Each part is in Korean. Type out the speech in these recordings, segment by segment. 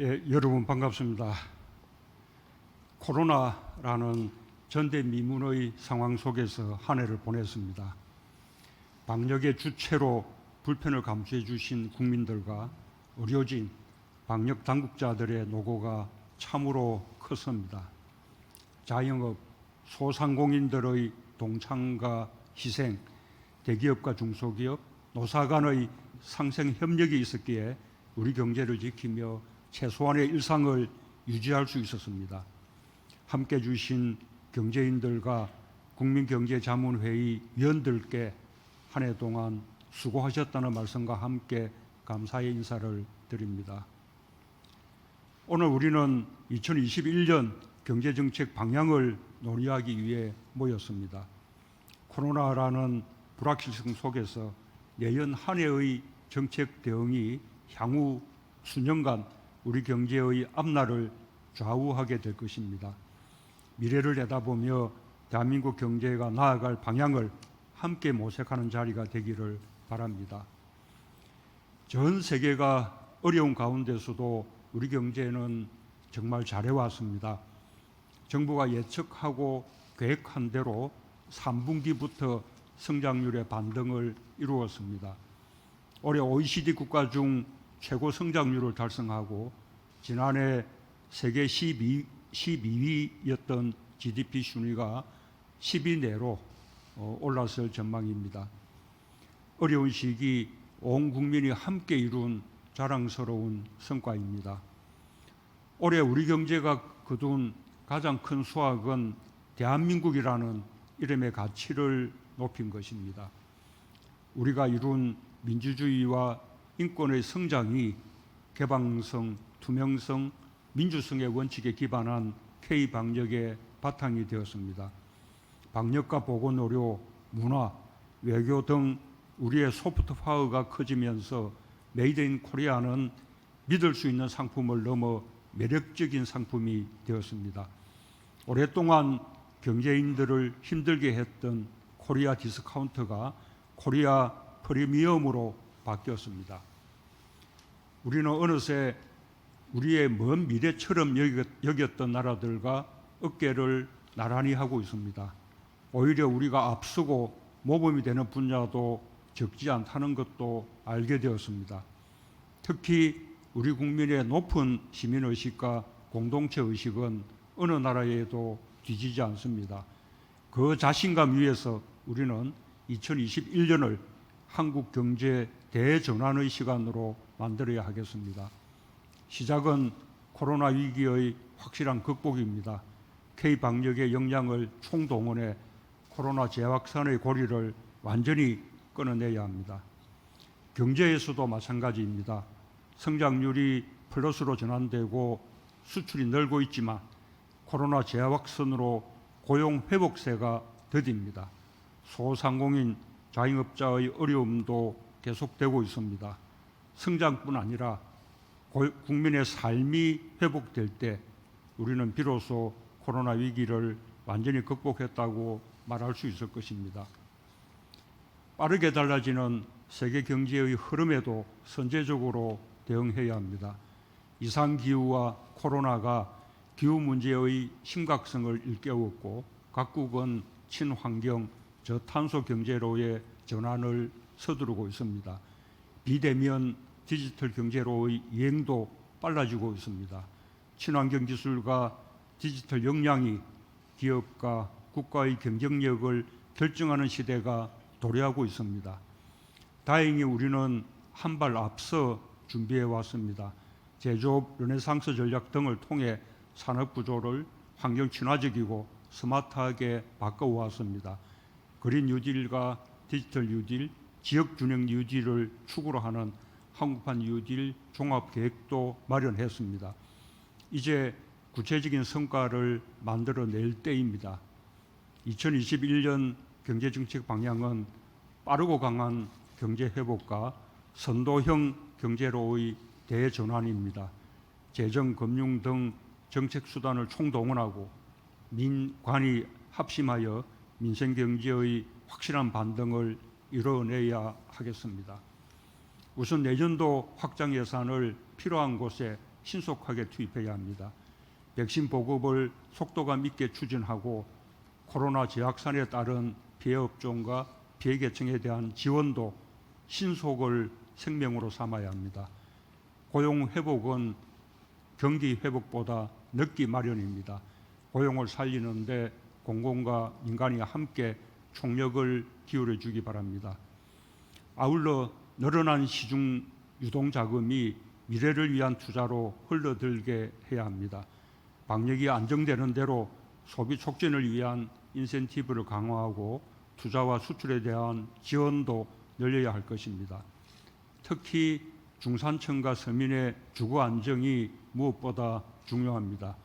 예, 여러분 반갑습니다. 코로나라는 전대미문의 상황 속에서 한 해를 보냈습니다. 방역의 주체로 불편을 감수해 주신 국민들과 의료진, 방역 당국자들의 노고가 참으로 컸습니다. 자영업, 소상공인들의 동참과 희생, 대기업과 중소기업, 노사 간의 상생 협력이 있었기에 우리 경제를 지키며 최소한의 일상을 유지할 수 있었습니다. 함께 주신 경제인들과 국민경제자문회의 위원들께 한 해 동안 수고하셨다는 말씀과 함께 감사의 인사를 드립니다. 오늘 우리는 2021년 경제정책 방향을 논의하기 위해 모였습니다. 코로나라는 불확실성 속에서 내년 한 해의 정책 대응이 향후 수년간 우리 경제의 앞날을 좌우하게 될 것입니다. 미래를 내다보며 대한민국 경제가 나아갈 방향을 함께 모색하는 자리가 되기를 바랍니다. 전 세계가 어려운 가운데서도 우리 경제는 정말 잘해왔습니다. 정부가 예측하고 계획한 대로 3분기부터 성장률의 반등을 이루었습니다. 올해 OECD 국가 중 최고 성장률을 달성하고 지난해 세계 12, 12위였던 GDP 순위가 10위 내로 어, 올랐을 전망입니다. 어려운 시기 온 국민이 함께 이룬 자랑스러운 성과입니다. 올해 우리 경제가 거둔 가장 큰 수확은 대한민국이라는 이름의 가치를 높인 것입니다. 우리가 이룬 민주주의와 인권의 성장이 개방성, 투명성, 민주성의 원칙에 기반한 K 방역의 바탕이 되었습니다. 방역과 보건 의료, 문화, 외교 등 우리의 소프트 파워가 커지면서 메이드 인 코리아는 믿을 수 있는 상품을 넘어 매력적인 상품이 되었습니다. 오랫동안 경제인들을 힘들게 했던 코리아 디스카운트가 코리아 프리미엄으로 바뀌었습니다. 우리는 어느새 우리의 먼 미래처럼 여겼던 나라들과 어깨를 나란히 하고 있습니다. 오히려 우리가 앞서고 모범이 되는 분야도 적지 않다는 것도 알게 되었습니다. 특히 우리 국민의 높은 시민의식과 공동체 의식은 어느 나라에도 뒤지지 않습니다. 그 자신감 위에서 우리는 2021년을 한국 경제 대전환의 시간으로 만들어야 하겠습니다. 시작은 코로나 위기의 확실한 극복입니다. K 방역의 역량을 총동원해 코로나 재확산의 고리를 완전히 끊어내야 합니다. 경제에서도 마찬가지입니다. 성장률이 플러스로 전환되고 수출이 늘고 있지만 코로나 재확산으로 고용 회복세가 더딥니다. 소상공인 자영업자의 어려움도 계속되고 있습니다. 성장뿐 아니라 국민의 삶이 회복될 때 우리는 비로소 코로나 위기를 완전히 극복했다고 말할 수 있을 것입니다. 빠르게 달라지는 세계 경제의 흐름에도 선제적으로 대응해야 합니다. 이상 기후와 코로나가 기후 문제의 심각성을 일깨웠고 각국은 친환경 저탄소 경제로의 전환을 서두르고 있습니다. 비대면 디지털 경제로의 이행도 빨라지고 있습니다. 친환경 기술과 디지털 역량이 기업과 국가의 경쟁력을 결정하는 시대가 도래하고 있습니다. 다행히 우리는 한 발 앞서 준비해 왔습니다. 제조업 르네상스 전략 등을 통해 산업 구조를 환경 친화적이고 스마트하게 바꿔 왔습니다. 그린 뉴딜과 디지털 뉴딜, 지역 균형 뉴딜을 축으로 하는 한국판 뉴딜 종합 계획도 마련했습니다. 이제 구체적인 성과를 만들어낼 때입니다. 2021년 경제정책 방향은 빠르고 강한 경제 회복과 선도형 경제로의 대전환입니다. 재정, 금융 등 정책 수단을 총동원하고 민관이 합심하여 민생 경제의 확실한 반등을 이뤄내야 하겠습니다. 우선 내년도 확장 예산을 필요한 곳에 신속하게 투입해야 합니다. 백신 보급을 속도감 있게 추진하고 코로나 재확산에 따른 피해 업종과 피해 계층에 대한 지원도 신속을 생명으로 삼아야 합니다. 고용 회복은 경기 회복보다 늦기 마련입니다. 고용을 살리는데 공공과 민간이 함께 총력을 기울여 주기 바랍니다. 아울러 늘어난 시중 유동 자금이 미래를 위한 투자로 흘러들게 해야 합니다. 방역이 안정되는 대로 소비 촉진을 위한 인센티브를 강화하고 투자와 수출에 대한 지원도 늘려야 할 것입니다. 특히 중산층과 서민의 주거 안정이 무엇보다 중요합니다.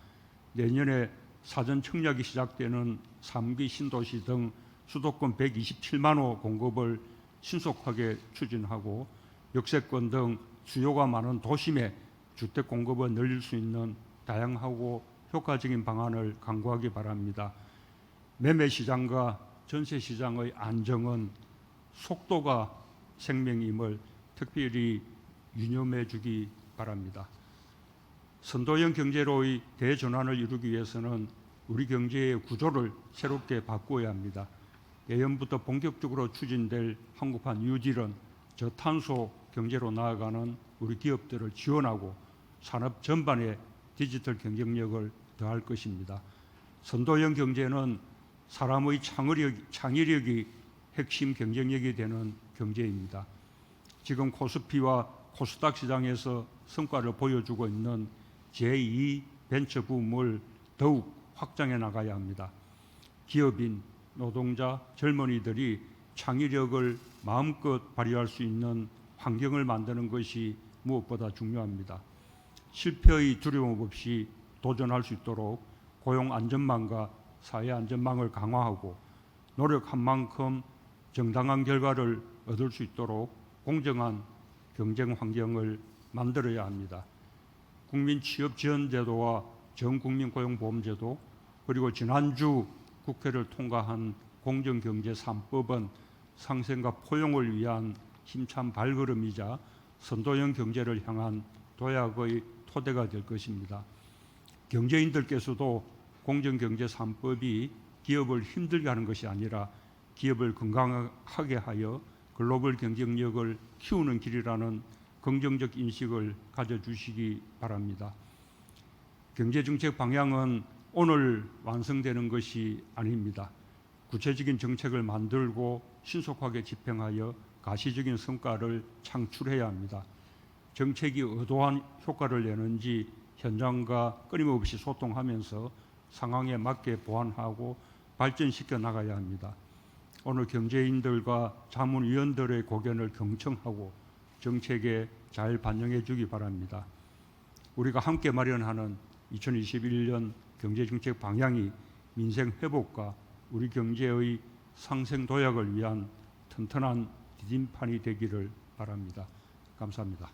내년에 사전 청약이 시작되는 3기 신도시 등 수도권 127만 호 공급을 신속하게 추진하고 역세권 등 수요가 많은 도심에 주택 공급을 늘릴 수 있는 다양하고 효과적인 방안을 강구하기 바랍니다. 매매 시장과 전세 시장의 안정은 속도가 생명임을 특별히 유념해 주기 바랍니다. 선도형 경제로의 대전환을 이루기 위해서는 우리 경제의 구조를 새롭게 바꾸어야 합니다. 내년부터 본격적으로 추진될 한국판 뉴딜은 저탄소 경제로 나아가는 우리 기업들을 지원하고 산업 전반에 디지털 경쟁력을 더할 것입니다. 선도형 경제는 사람의 창의력, 창의력이 핵심 경쟁력이 되는 경제입니다. 지금 코스피와 코스닥 시장에서 성과를 보여주고 있는 제2 벤처 붐을 더욱 확장해 나가야 합니다. 기업인, 노동자, 젊은이들이 창의력을 마음껏 발휘할 수 있는 환경을 만드는 것이 무엇보다 중요합니다. 실패의 두려움 없이 도전할 수 있도록 고용 안전망과 사회 안전망을 강화하고 노력한 만큼 정당한 결과를 얻을 수 있도록 공정한 경쟁 환경을 만들어야 합니다. 국민 취업 지원 제도와 전 국민 고용 보험 제도 그리고 지난주 국회를 통과한 공정경제 3법은 상생과 포용을 위한 힘찬 발걸음이자 선도형 경제를 향한 도약의 토대가 될 것입니다. 경제인들께서도 공정경제 3법이 기업을 힘들게 하는 것이 아니라 기업을 건강하게 하여 글로벌 경쟁력을 키우는 길이라는 긍정적 인식을 가져주시기 바랍니다. 경제정책 방향은 오늘 완성되는 것이 아닙니다. 구체적인 정책을 만들고 신속하게 집행하여 가시적인 성과를 창출해야 합니다. 정책이 의도한 효과를 내는지 현장과 끊임없이 소통하면서 상황에 맞게 보완하고 발전시켜 나가야 합니다. 오늘 경제인들과 자문위원들의 고견을 경청하고 정책에 잘 반영해 주기 바랍니다. 우리가 함께 마련하는 2021년 경제 정책 방향이 민생 회복과 우리 경제의 상생 도약을 위한 튼튼한 디딤판이 되기를 바랍니다. 감사합니다.